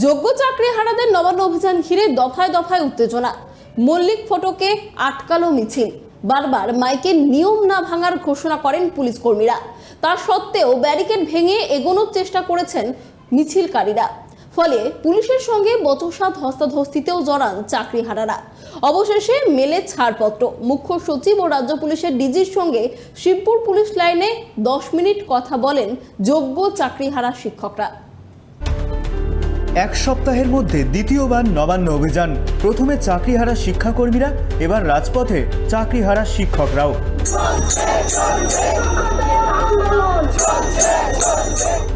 যোগ্য চাকরি হারাদের নবান্ন অভিযান ঘিরে দফায় দফায় উত্তেজনা। মল্লিক ফটোকে আটকালো মিছিল। বারবার মাইকের নিয়ম না ভাঙার ঘোষণা করেন পুলিশ কর্মীরা তা সত্ত্বেও ব্যারিকেড ভেঙে এগোনোর চেষ্টা করেছেন মিছিলকারীরা। ফলে পুলিশের সঙ্গে বচসা ধস্তাধস্তিতেও জড়ান চাকরি চাকরিহারারা অবশেষে মেলে ছাড়পত্র। মুখ্য সচিব ও রাজ্য পুলিশের ডিজির সঙ্গে শিবপুর পুলিশ লাইনে দশ মিনিট কথা বলেন যোগ্য চাকরিহারা শিক্ষকরা। এক সপ্তাহের মধ্যে দ্বিতীয়বার নবান্ন অভিযান। প্রথমে চাকরিহারা শিক্ষাকর্মীরা এবার রাজপথে চাকরিহারা শিক্ষকরাও।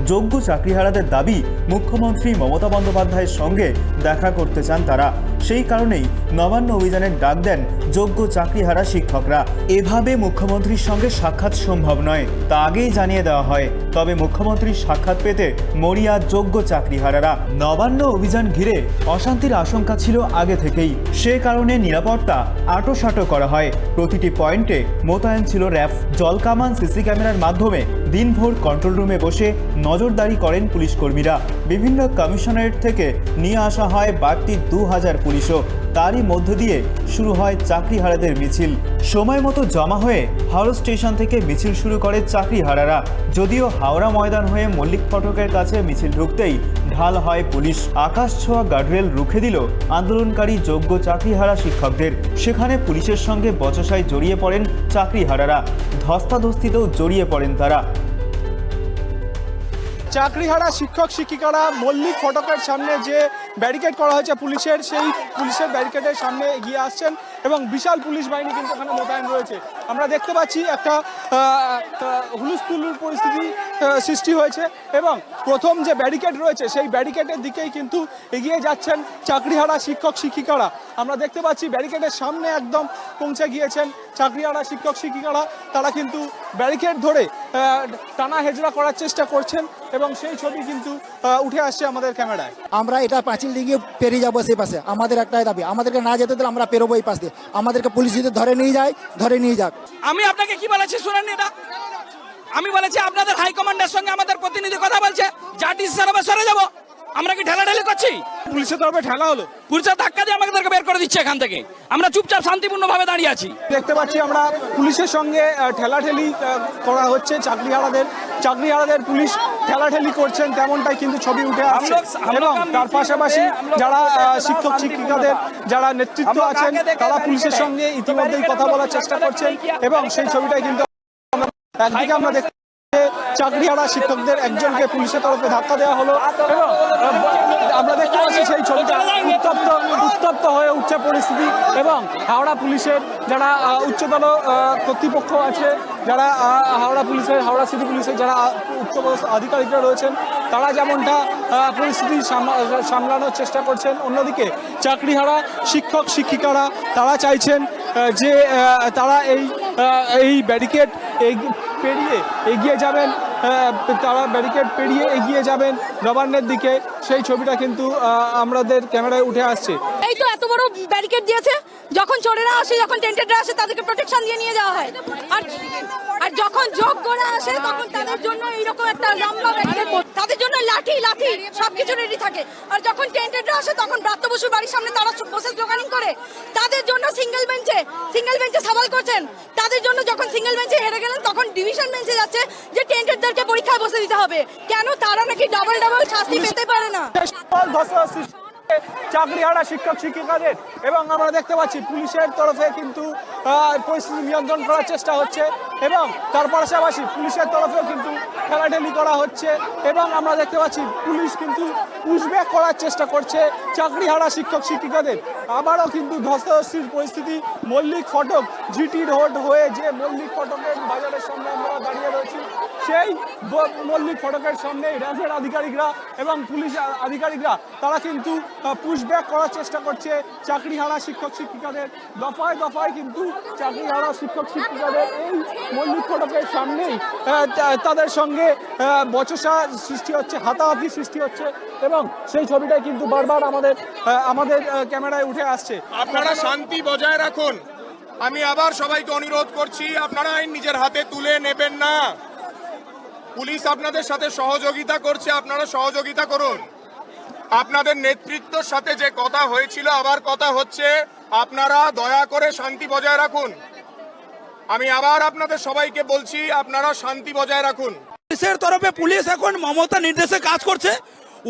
যোগ্য চাকরিহারাদের দাবি মুখ্যমন্ত্রী মমতা বন্দ্যোপাধ্যায়ের সঙ্গে দেখা করতে চান তারা। সেই কারণেই নবান্ন অভিযানের ডাক দেন যোগ্য চাকরিহারা শিক্ষকরা। এভাবে মুখ্যমন্ত্রীর সঙ্গে সাক্ষাৎ সম্ভব নয়, তা আগেই জানিয়ে দেওয়া হয়। তবে মুখ্যমন্ত্রীর সাক্ষাৎ পেতে মরিয়া যোগ্য চাকরিহারারা। নবান্ন অভিযান ঘিরে অশান্তির আশঙ্কা ছিল আগে থেকেই। সে কারণে নিরাপত্তা আটোসাটো করা হয়। প্রতিটি পয়েন্টে মোতায়েন ছিল র্যাফ। জলকামান সিসি ক্যামেরার মাধ্যমে দিনভর কন্ট্রোল রুমে বসে নজরদারি করেন পুলিশকর্মীরা। বিভিন্ন কমিশনারেট থেকে নিয়ে আসা হয় বাড়তি দু হাজার পুলিশও। তারই মধ্য দিয়ে শুরু হয় চাকরিহারাদের মিছিল। সময় মতো জমা হয়ে হাওড়া স্টেশন থেকে মিছিল শুরু করে চাকরিহারারা। যদিও হাওড়া ময়দান হয়ে মল্লিক ফটকের কাছে মিছিল ঢুকতেই ঢাল হয় পুলিশ। আকাশ ছোঁয়া গার্ডরেল রুখে দিল আন্দোলনকারী যোগ্য চাকরিহারা শিক্ষকদের। সেখানে পুলিশের সঙ্গে বচসায় জড়িয়ে পড়েন চাকরিহারারা। ধস্তাধস্তিতেও জড়িয়ে পড়েন তারা। চাকরিহারা শিক্ষক শিক্ষিকারা মল্লিক ফটকের সামনে যে ব্যারিকেড করা হয়েছে পুলিশের, সেই পুলিশের ব্যারিকেডের সামনে এগিয়ে আসছেন। এবং বিশাল পুলিশ বাহিনী কিন্তু এখানে মোতায়েন রয়েছে। আমরা দেখতে পাচ্ছি একটা হুলুস্থুলুর পরিস্থিতি সৃষ্টি হয়েছে এবং প্রথম যে ব্যারিকেড রয়েছে, সেই ব্যারিকেডের দিকেই কিন্তু এগিয়ে যাচ্ছেন চাকরিহারা শিক্ষক শিক্ষিকারা। আমরা দেখতে পাচ্ছি ব্যারিকেডের সামনে একদম পৌঁছে গিয়েছেন চাকরিহারা শিক্ষক শিক্ষিকারা। তারা কিন্তু ব্যারিকেড ধরে টানা হেজরা করার চেষ্টা করছেন এবং সেই ছবি কিন্তু উঠে আসছে আমাদের ক্যামেরায়। আমরা এটা পাঁচিল দিয়ে পেরিয়ে যাব সেই পাশে। আমাদের একটাই দাবি। আমাদেরকে না যেতে দিলে আমরা পেরোবো এই পাশ দিয়ে। আমাদেরকে পুলিশ যদি ধরে নিয়ে যায়, ধরে নিয়ে যাক। আমি আপনাকে কি বলেছি শুনেন এটা? আমি বলেছি আপনাদের হাইকমান্ডের সঙ্গে আমাদের প্রতিনিধি কথা বলছে, যা ডিসিশন হবে সরে যাব। আমরা কি ঠেলাঠেলি করছি? পুলিশের তরফে ঠেলা হলো। পুলিশের ধাক্কা দিয়ে আমাদেরকে বের করে দিচ্ছে এখান থেকে। আমরা চুপচাপ শান্তিপূর্ণ ভাবে দাঁড়িয়ে আছি। দেখতে পাচ্ছি আমরা পুলিশের সঙ্গে ঠেলাঠেলি করা হচ্ছে চাকরি চাকরি পুলিশ ঠেলাঠেলি করছেন তেমনটাই কিন্তু ছবি উঠে আসছে। এবং তার পাশাপাশি যারা শিক্ষক শিক্ষিকাদের যারা নেতৃত্ব আছেন তারা পুলিশের সঙ্গে ইতিমধ্যেই কথা বলার চেষ্টা করছেন এবং সেই ছবিটাই কিন্তু একদিকে আমরা দেখতে চাকরিহারা শিক্ষকদের একজনকে পুলিশের তরফে ধাক্কা দেওয়া হলো এবং আমরা দেখতে পাচ্ছি সেই ছবিটা উত্তপ্ত উত্তপ্ত হয়ে উঠছে পরিস্থিতি এবং হাওড়া পুলিশের যারা উচ্চতর কর্তৃপক্ষ আছে, যারা হাওড়া পুলিশের, হাওড়া সিটি পুলিশের যারা উচ্চপদস্থ আধিকারিকরা রয়েছেন, তারা যেমনটা পরিস্থিতি সামলানোর চেষ্টা করছেন, অন্যদিকে চাকরিহারা শিক্ষক, শিক্ষিকারা, তারা চাইছেন যে তারা এই এই ব্যারিকেড পেরিয়ে এগিয়ে যাবেন তারা ব্যারিকেড পেরিয়ে এগিয়ে যাবেন নবান্নের দিকে। সেই ছবিটা কিন্তু আমাদের ক্যামেরায় উঠে আসছে। এই তো এত বড় ব্যারিকেড দিয়েছে, যখন চোরেরা আসে, যখন টেন্টেডরা আসে, তাদেরকে প্রোটেকশন দিয়ে নিয়ে যাওয়া হয়। আর আর যখন যোগ্যরা আসে, তখন তাদের জন্য এইরকম একটা লম্বা তাদের জন্য লাঠি লাঠি, সবকিছু রেডি থাকে। আর যখন টেন্টেডরা আসে, তখন ব্রাত্য বসুর বাড়ির সামনে তারা বসে স্লোগানিং করে। তাদের জন্য সিঙ্গেল বেঞ্চে সিঙ্গেল বেঞ্চে সওয়াল করছেন। সিঙ্গেল বেঞ্চে হেরে গেলেন, তখন ডিভিশন বেঞ্চে যাচ্ছে যে টেন্টেডদেরকে পরীক্ষায় বসে দিতে হবে। কেন তারা নাকি ডাবল ডাবল শাস্তি পেতে পারে না? ধস্তাধস্তি চাকরিহারা শিক্ষক শিক্ষিকাদের এবং আমরা দেখতে পাচ্ছি পুলিশের তরফে কিন্তু পরিস্থিতি নিয়ন্ত্রণ করার চেষ্টা হচ্ছে এবং তার পাশাপাশি পুলিশের তরফেও কিন্তু ঠেলাঠেলি করা হচ্ছে এবং আমরা দেখতে পাচ্ছি পুলিশ কিন্তু পুশব্যাক করার চেষ্টা করছে চাকরিহারা শিক্ষক শিক্ষিকাদের। আবারও কিন্তু ধস্তাধস্তির পরিস্থিতি। মল্লিক ফটক, জিটি রোড হয়ে যে মল্লিক ফটকের বাজারের সামনে আমরা দাঁড়িয়ে রয়েছি, সেই মল্লিক ফটকের সামনে র্যাফের আধিকারিকরা এবং পুলিশ আধিকারিকরা, তারা কিন্তু পুশব্যাক করার চেষ্টা করছে চাকরিহারা শিক্ষক শিক্ষিকাদের। দফায় দফায় কিন্তু চাকরিহারা শিক্ষক শিক্ষিকাদের এই মল্লিক ফটকের সামনেই তাদের সঙ্গে বচসা সৃষ্টি হচ্ছে, হাতাহাতি সৃষ্টি হচ্ছে এবং সেই ছবিটাই কিন্তু বারবার আমাদের আমাদের ক্যামেরায় উঠে আসছে। আপনারা শান্তি বজায় রাখুন। আমি আবার সবাইকে অনুরোধ করছি আপনারা আইন নিজের হাতে তুলে নেবেন না। পুলিশ আপনাদের সাথে সহযোগিতা করছে আপনারা সহযোগিতা করুন। আপনাদের নেতৃত্বর সাথে যে কথা হয়েছিল আবার কথা হচ্ছে আপনারা দয়া করে শান্তি বজায় রাখুন। আমি আবার আপনাদের সবাইকে বলছি আপনারা শান্তি বজায় রাখুন। পুলিশের তরফে পুলিশ এখন মমতা নির্দেশে কাজ করছে।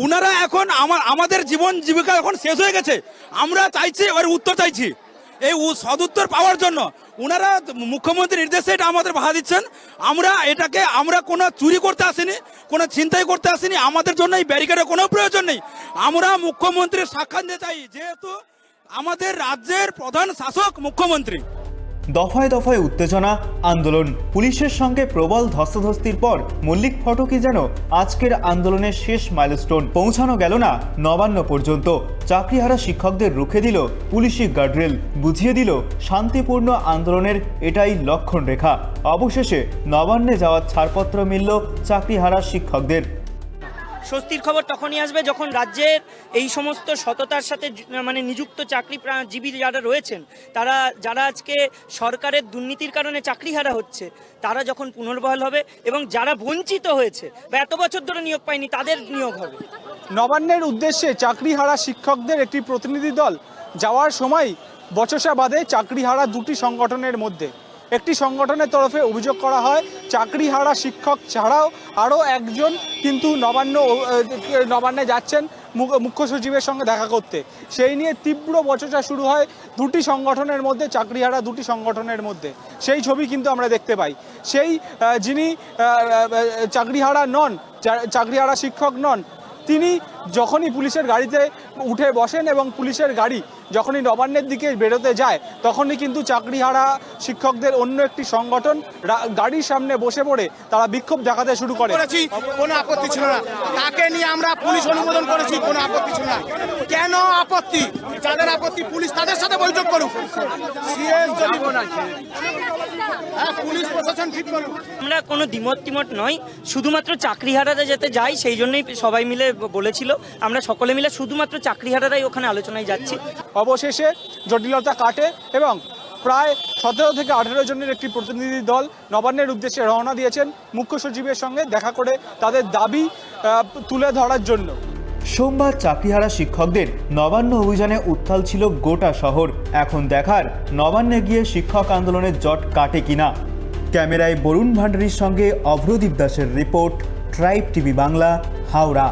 উনারা এখন আমার, আমাদের জীবন জীবিকা এখন শেষ হয়ে গেছে। আমরা চাইছি, এবার উত্তর চাইছি। এই সদুত্তর পাওয়ার জন্য উনারা মুখ্যমন্ত্রী নির্দেশে এটা আমাদের বাধা দিচ্ছেন। আমরা এটাকে, আমরা কোনো চুরি করতে আসিনি, কোনো ছিনতাই করতে আসিনি। আমাদের জন্য এই ব্যারিকেডের কোনো প্রয়োজন নেই। আমরা মুখ্যমন্ত্রীর সাক্ষাৎ নিতে চাই, যেহেতু আমাদের রাজ্যের প্রধান শাসক মুখ্যমন্ত্রী। দফায় দফায় উত্তেজনা, আন্দোলন। পুলিশের সঙ্গে প্রবল ধস্তাধস্তির পর মল্লিক ফটকই যেন আজকের আন্দোলনের শেষ মাইলস্টোন। পৌঁছানো গেল না নবান্ন পর্যন্ত। চাকরিহারা শিক্ষকদের রুখে দিল পুলিশি গার্ডরেল। বুঝিয়ে দিল শান্তিপূর্ণ আন্দোলনের এটাই লক্ষণ রেখা অবশেষে নবান্নে যাওয়ার ছাড়পত্র মিলল চাকরিহারা শিক্ষকদের। স্বস্তির খবর তখনই আসবে যখন রাজ্যের এই সমস্ত সততার সাথে মানে নিযুক্ত চাকরি জীবী যারা রয়েছেন, তারা, যারা আজকে সরকারের দুর্নীতির কারণে চাকরিহারা হচ্ছে, তারা যখন পুনর্বহাল হবে এবং যারা বঞ্চিত হয়েছে বা এত বছর ধরে নিয়োগ পায়নি, তাদের নিয়োগ হবে। নবান্নের উদ্দেশ্যে চাকরিহারা শিক্ষকদের একটি প্রতিনিধি দল যাওয়ার সময় বচসা বাদে চাকরিহারা দুটি সংগঠনের মধ্যে। একটি সংগঠনের তরফে অভিযোগ করা হয়, চাকরিহারা শিক্ষক ছাড়াও আরও একজন কিন্তু নবান্ন নবান্নে যাচ্ছেন মুখ- মুখ্য সচিবের সঙ্গে দেখা করতে। সেই নিয়ে তীব্র বচসা শুরু হয় দুটি সংগঠনের মধ্যে, চাকরিহারা দুটি সংগঠনের মধ্যে। সেই ছবি কিন্তু আমরা দেখতে পাই। সেই যিনি চাকরিহারা নন চাকরিহারা শিক্ষক নন তিনি যখনই পুলিশের গাড়িতে উঠে বসেন এবং পুলিশের গাড়ি যখনই নবান্নের দিকে বেরোতে যায়, তখনই কিন্তু চাকরিহারা শিক্ষকদের অন্য একটি সংগঠন গাড়ির সামনে বসে পড়ে, তারা বিক্ষোভ দেখাতে শুরু করে। কোনো আপত্তি ছিল না। তাকে নিয়ে আমরা পুলিশ অনুমোদন করেছি, কোনো আপত্তি ছিল না। কেন আপত্তি? যাদের আপত্তি পুলিশ তাদের সাথে বৈঠক করুক। আমরা কোনো দ্বিমত টিমত নয় শুধুমাত্র চাকরিহারারা যাতে যাই সেই জন্যই সবাই মিলে বলেছিল। আমরা সকলে মিলে শুধুমাত্র চাকরিহারারাই ওখানে আলোচনায় যাচ্ছি। অবশেষে জটিলতা কাটে এবং প্রায় সতেরো থেকে আঠেরো জনের একটি প্রতিনিধি দল নবান্নের উদ্দেশ্যে রওনা দিয়েছেন। মুখ্য সচিবের সঙ্গে দেখা করে তাদের দাবি তুলে ধরার জন্য। সোমবার চাকরিহারা শিক্ষকদের নবান্ন অভিযানে উত্থাল ছিল গোটা শহর। এখন দেখার নবান্নে গিয়ে শিক্ষক আন্দোলনের জট কাটে কিনা। ক্যামেরায় বরুণ ভান্ডারির সঙ্গে অভ্রদীপ দাসের report tribe TV Bangla, Howrah.